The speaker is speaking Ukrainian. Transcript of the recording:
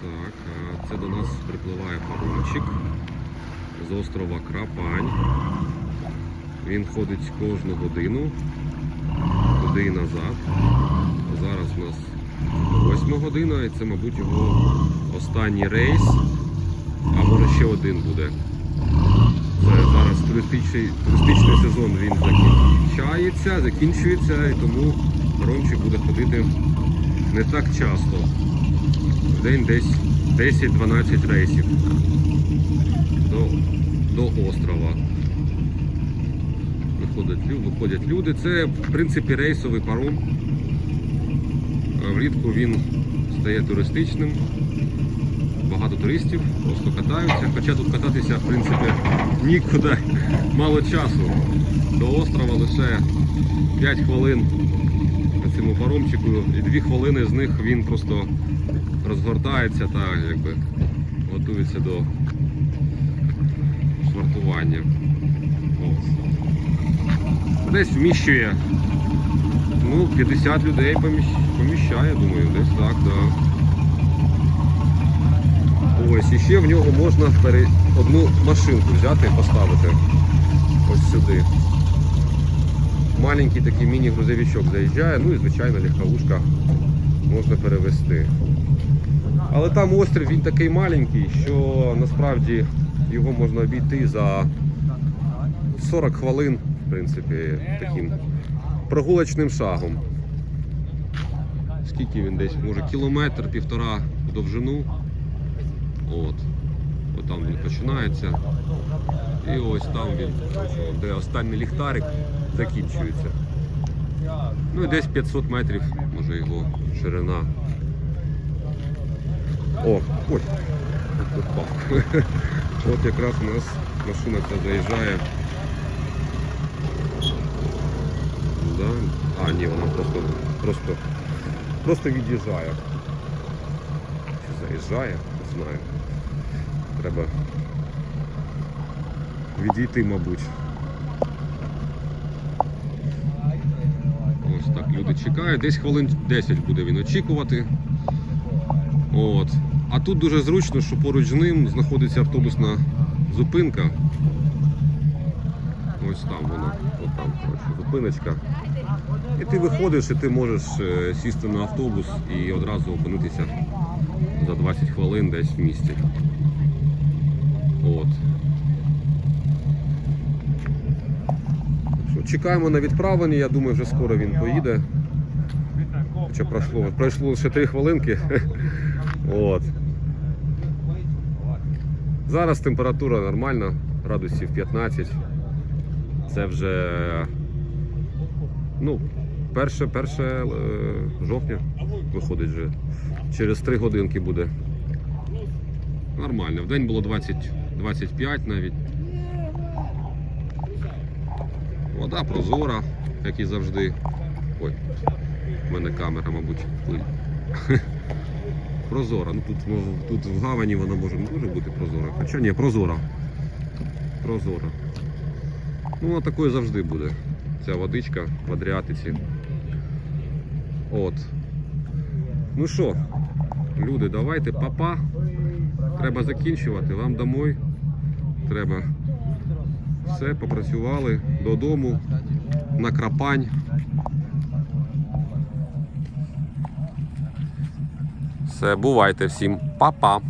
Так, це до нас припливає паромчик з острова Крапань. Він ходить кожну годину туди і назад. Зараз у нас 8 година і це, мабуть, його останній рейс. А може ще один буде. Це зараз туристичний, туристичний сезон він закінчається, закінчується, і тому паромчик буде ходити не так часто. День десь 10-12 рейсів до, до острова. Виходять, виходять люди. Це в принципі рейсовий паром. Влітку він стає туристичним. Багато туристів просто катаються. Хоча тут кататися, в принципі, нікуди мало часу. До острова лише 5 хвилин на цьому паромчику, і 2 хвилини з них він просто розгортається та якби готується до швартування. Ось. Десь вміщує ну, 50 людей поміщає, думаю, десь так, так. Ось, і ще в нього можна пере... одну машинку взяти і поставити ось сюди. Маленький такий міні-грузовичок заїжджає, ну і звичайно легковушка можна перевезти. Але там острів він такий маленький, що насправді його можна обійти за 40 хвилин, в принципі, таким прогулочним шагом. Скільки він десь, може кілометр, півтора в довжину. От. От там він починається. І ось там він, де останній ліхтарик, закінчується. Ну і десь 500 метрів, може його ширина. О, ой. От якраз у нас машина ця заїжджає. Да? А, ні, вона просто, просто, просто від'їжджає. Чи заїжджає, не знаю. Треба відійти, мабуть. Ось так люди чекають. Десь хвилин 10 буде він очікувати. От. А тут дуже зручно, що поруч з ним знаходиться автобусна зупинка. Ось там воно, от там, коротше, зупиночка. І ти виходиш, і ти можеш е, сісти на автобус і одразу опинитися за 20 хвилин десь в місті. От. Чекаємо на відправлення, я думаю, вже скоро він поїде. Хоча пройшло, пройшло лише 3 хвилинки. От. Зараз температура нормальна, градусів 15. Це вже ну, перше, перше е, жовтня виходить вже. Через 3 годинки буде. Нормально. В день було 20, 25 навіть. Вода прозора, як і завжди. Ой, в мене камера, мабуть, пиль. Прозора. Ну тут, ну, тут в гавані вона може дуже бути прозора. Хоча ні, прозора. Прозора. Ну, вона такою завжди буде. Ця водичка в Адріатиці. От. Ну що, люди, давайте, папа. Треба закінчувати. Вам домой. Треба. Все, попрацювали додому, на крапань. Все, бувайте всім. Па-па.